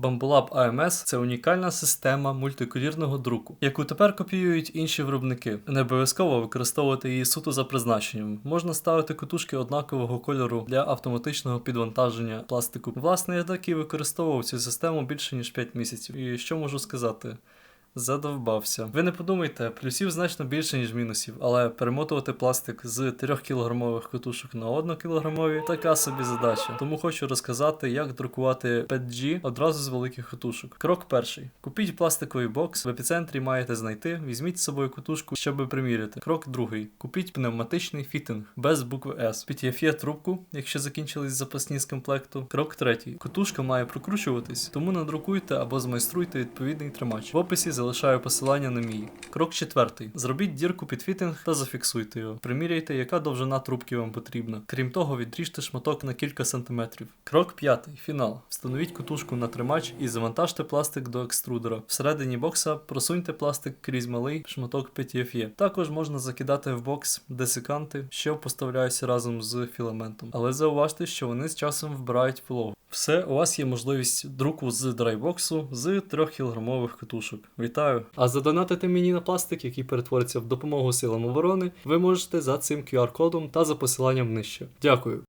Bambulab AMS – це унікальна система мультиколірного друку, яку тепер копіюють інші виробники. Не обов'язково використовувати її суто за призначенням. Можна ставити кутушки однакового кольору для автоматичного підвантаження пластику. Власне, я так і використовував цю систему більше ніж 5 місяців. І що можу сказати? Задовбався. Ви не подумайте, плюсів значно більше, ніж мінусів, але перемотувати пластик з 3 кілограмових катушок на 1 кілограмові така собі задача. Тому хочу розказати, як друкувати 5G одразу з великих катушок. Крок перший: купіть пластиковий бокс, в епіцентрі маєте знайти, візьміть з собою катушку, щоб приміряти. Крок другий: купіть пневматичний фітинг без букви S. Під'єфє трубку, якщо закінчились запасні з комплекту. Крок третій: катушка має прокручуватись, тому надрукуйте або змайструйте відповідний тримач. В описі залишаю посилання на мій. Крок четвертий: зробіть дірку під фітинг та зафіксуйте його. Приміряйте, яка довжина трубки вам потрібна. Крім того, відріжте шматок на кілька сантиметрів. Крок п'ятий: фінал. Встановіть катушку на тримач і завантажте пластик до екструдера. Всередині бокса просуньте пластик крізь малий шматок PTFE. Також можна закидати в бокс десиканти, що поставляються разом з філаментом. Але зауважте, що вони з часом вбирають вологу. Все, у вас є можливість друку з драйбоксу з 3 кілограмових катушок. Вітаю! А задонатити мені на пластик, який перетвориться в допомогу силам оборони, ви можете за цим QR-кодом та за посиланням нижче. Дякую.